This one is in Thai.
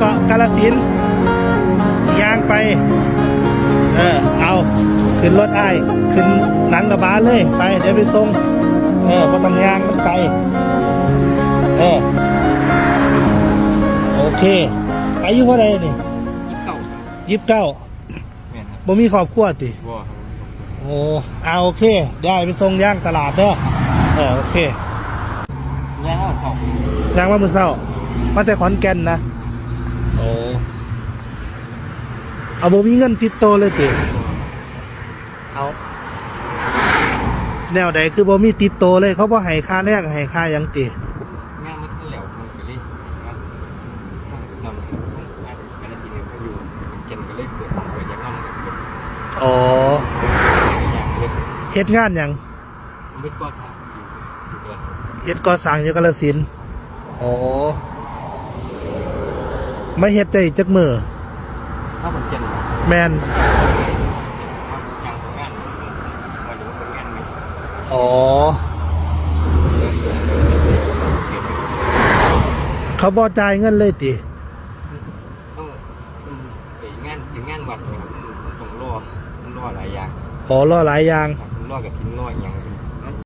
สินธุ์ย่างไป เออ เอา ขึ้นรถไอ้ายขึ้นหนังกระบะเลย ไป เดี๋ยวไปส่ง เออก็ต้องย่างมันไกล เออ โอเค อายุเท่าไหรนี่ยี่สิบเก้ายี่สิบเก้าแม่นครับบ่มีครอบครัวติบัวครับโอ้เอาโอเค ได้ไปส่งย่างตลาดเด้อเออโอเคย่างแล้วสองย่างว่ามือเศร้ามาแต่ขอนแก่นนะ โอ้เอาบ่มีเงินติดโตวเลยติเอา แนวใดคือบ่มีติดโตวเลย เขาบ่ให้ค่าแรกให้ค่าหยังติย่างมันขึ้นแล้วมันก็เลยว่านำการสิเนี่ยเขาอยู่เก่งก็เลยเกิดเกิดย่างมันเกิดอ๋อย่างเลยเฮ็ดงานหยังมันเป็นตัวสามอยู่ตัวสามเฮ็ดก่อสร้างอยู่กาฬสินธุ์อ๋อ ไม่เฮ็ดใจจักมือถ้าผมเก่งแมนย่างทำงานว่าอยู่ทำงานไหมอ๋อ เขาบ่จ่ายเงินเลยติต้องถึงงานถึงงานวัดนะครับต้องรอต้องรอหลายอย่างอ๋อรอหลายอย่างต้องรอกับทิ้งรออย่าง